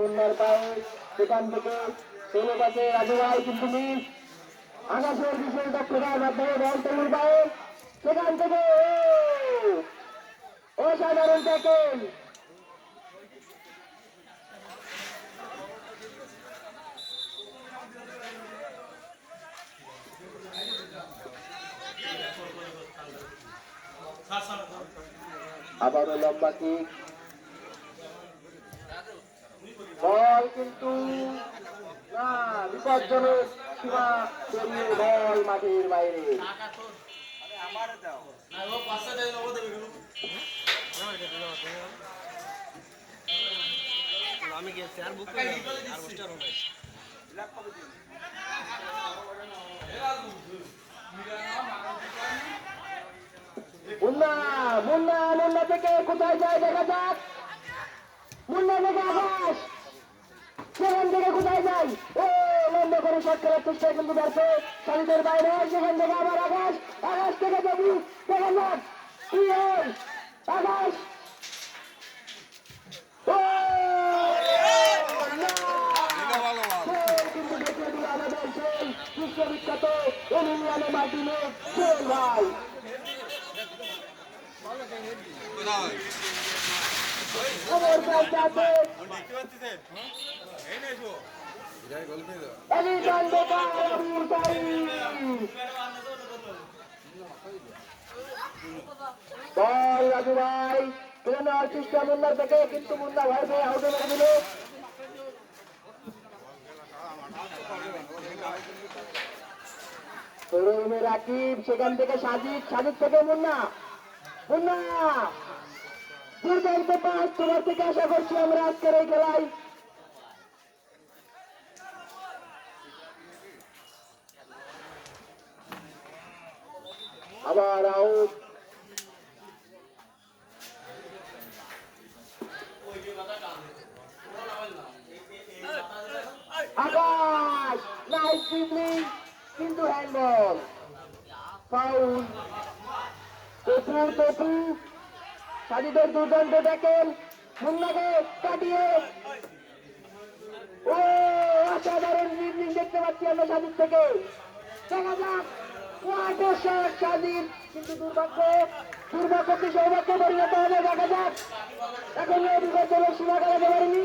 মুন্নার পায়ে সেখান থেকে ষোলো পাশে রাজু ভাই, কিন্তু মিস বিশেষ দক্ষতার মাধ্যমে বল তরুণ পায়ে সেখান থেকে! অসাধারণ ট্যাকেল আবারও লম্বা কিক বল কিন্তু বিপজ্জনক সীমা পেরিয়ে বল মাঠের বাইরে। মুন্না মুন্না মুন্না থেকে কোথায় যায়? দেখা যাক। মুন্না থেকে সেখান থেকে কোথায় যাই ও লম্বা করে শট করার চেষ্টা কিন্তু ব্যর্থ। সারিদের বাইরে সেখান থেকে আবার আকাশ আকাশ থেকে দেবি দেখা যাক কি হয়? আকাশ বিশ্ববিখ্যাত খবর আছে এলিজান বেকার আবির সাইদ বল রাজু ভাই নেওয়ার চেষ্টা মুন্নার থেকে কিন্তু মুন্না ভয় পেয়ে আউটে দিল তরুণে রাকিব, সেখান থেকে সাজিদ সাজিদ থেকে মুন্না। মুন্না! দুর্দান্ত পাস তোমার থেকে আশা করছি আমরা আজকের এই খেলায় আবার আউট আকাশ নাইস ড্রিবলিং কিন্তু হ্যান্ডবল ফাউল তপু তপু সাজিদের দুর্দান্ত দেখেন। মুন্নাকে কাটিয়ে। ও, অসাধারণ নির্দিন দেখতে পাচ্ছি আমরা সাজিদ থেকে। দেখা যাক। কিন্তু দুর্ভাগ্য দুর্ভাগ্য কি সৌভাগ্য? পরিণত হবে, দেখা যাক। এখন সীমা কাটাতে পারেনি।